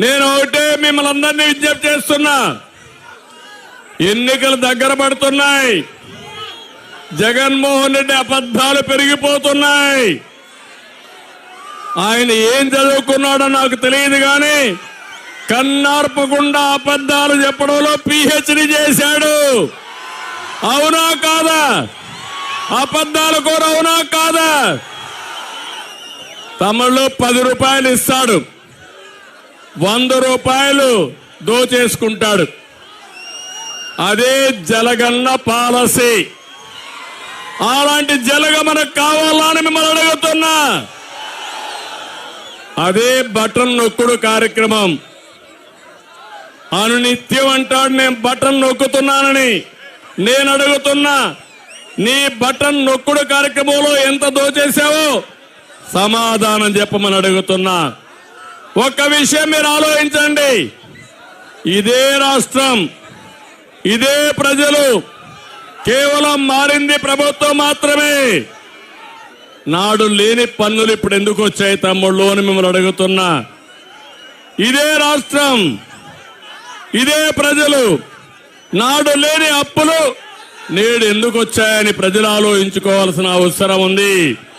నేను ఒకటే మిమ్మల్ని అందరినీ విజ్ఞప్తి చేస్తున్నా. ఎన్నికలు దగ్గర పడుతున్నాయి. జగన్మోహన్ రెడ్డి అబద్ధాలు పెరిగిపోతున్నాయి. ఆయన ఏం చదువుకున్నాడో నాకు తెలియదు కానీ కన్నార్పకుండా అబద్ధాలు చెప్పడంలో పిహెచ్డి చేశాడు. అవునా కాదా? అబద్ధాలు కూడా అవునా కాదా? తమలో పది రూపాయలు ఇస్తాడు. వంద రూపాయలు దోచేసుకుంటాడు. అదే జలగన్న పాలసీ. అలాంటి జలగ మనకు కావాలా అని మిమ్మల్ని అడుగుతున్నా. అదే బటన్ నొక్కుడు కార్యక్రమం. అనునిత్యం అంటాడు నేను బటన్ నొక్కుతున్నానని నేను అడుగుతున్నా. నీ బటన్ నొక్కుడు కార్యక్రమంలో ఎంత దోచేశావో సమాధానం చెప్పమని అడుగుతున్నా. ఒక్క విషయం మీరు ఆలోచించండి. ఇదే రాష్ట్రం ఇదే ప్రజలు కేవలం మారింది ప్రభుత్వం మాత్రమే. నాడు లేని పన్నులు ఇప్పుడు ఎందుకు వచ్చాయి తమ్ముళ్ళు అని మిమ్మల్ని అడుగుతున్నా. ఇదే రాష్ట్రం ఇదే ప్రజలు నాడు లేని అప్పులు నేడు ఎందుకు వచ్చాయని ప్రజలు ఆలోచించుకోవాల్సిన అవసరం ఉంది.